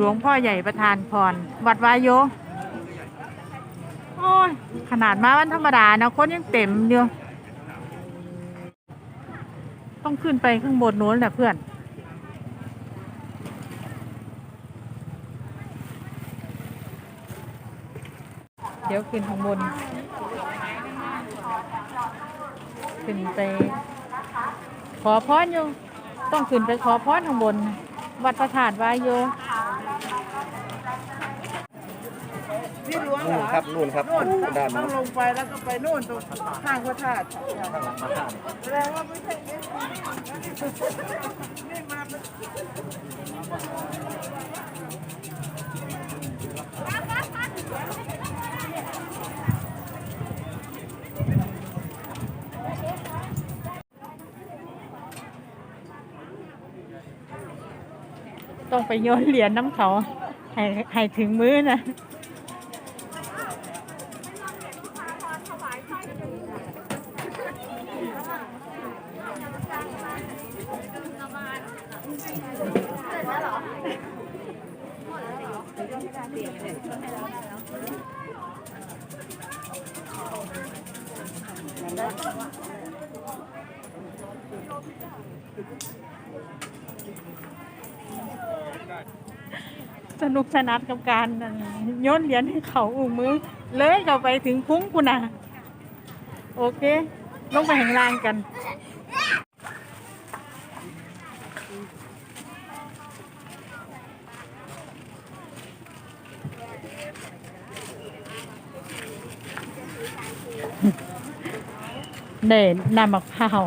หลวงพ่อใหญ่ประธานพร วัดวายโย โอ้ย ขนาดมาวันธรรมดานะคนยังเต็มอยู่ต้องขึ้นไปข้างบนโน้นแหละเพื่อน เดี๋ยวขึ้นข้างบน ขึ้นไป ขอพรอยู่ ต้องขึ้นไปขอพรข้างบน วัดพระธาตุวายโย นี่หลวงเหรนู่นอครับนู่นครับนู่นด้านต้อนู้งนลงไปแล้วก็ไปนู่นตรงข้างพระธาตุข้างหลังพระธาตุแสดงว่าไม่ใช่เอสนี่มาเป็นต้องไปโยนเหรียญน้ำเขาให้ให้ถึงมื้อนะ สนุกสนานกับการโยนเหรียญให้เขาอุ้งมือ เลยเข้าไปถึงพุ้งคุณนะโอเค ลงไปแห่งลางกัน เด่นนำมะพร้าว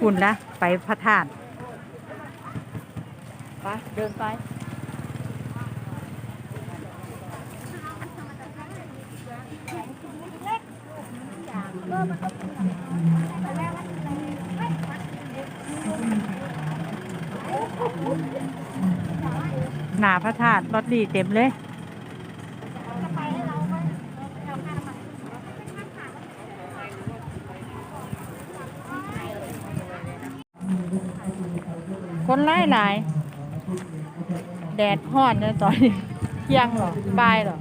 คุณนะไปพระธาตุไปเดินไปหนาพระธาตุรถดีเต็มเลย คนไล่หลายแดดห้อนเลยตอนนี้เที่ยงหรอบ่ายหรอ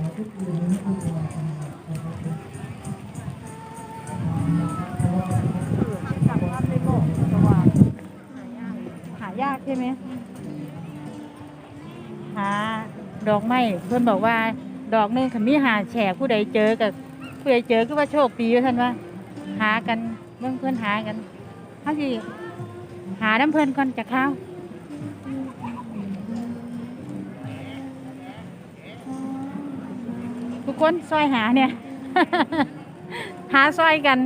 หายากใช่ไหมหาดอกไม้เพื่อนบอกว่า ดอกนึงคันมีหาแฉกผู้ใดเจอกับผู้ใดเจอก็ว่าโชคดีท่านว่า หากันเบิ่งเพื่อนหากันเขาสิหาน้ำเพื่อนก่อนจะเข้า คนซอยหาเนี่ย หาซอยกัน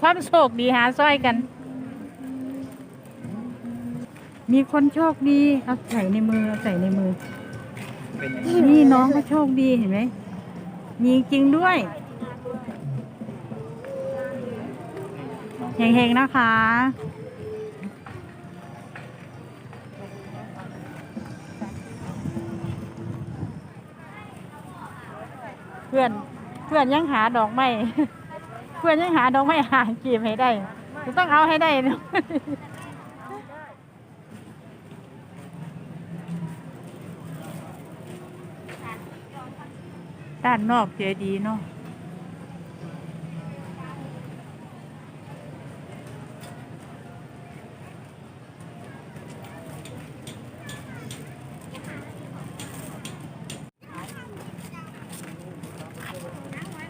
ความโชคดีหาซอยกัน มีคนโชคดีเอาใส่ในมือเอาใส่ในมือนนี่น้องก็โชคดีเห็นไหมมีจริงด้วยเฮงๆนะคะ เพื่อนเพื่อนยังหาดอกไม้เพื่อนยังหาดอกไม้หากีบให้ได้ต้องเอาให้ได้นะด้านนอกเจดีย์เนาะ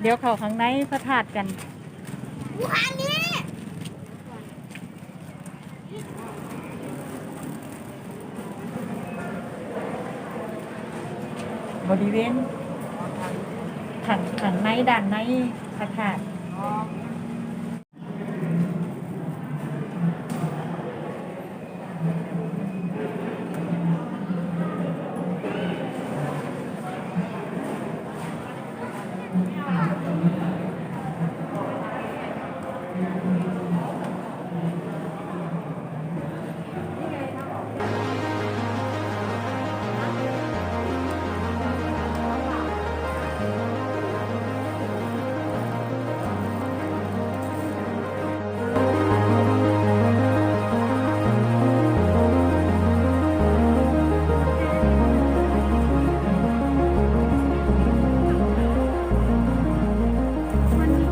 ดี๋ยวเข้าข้างในพระธาตุกันวันนี้บริเวณขังขังในด้านในพระธาตุ Yeah.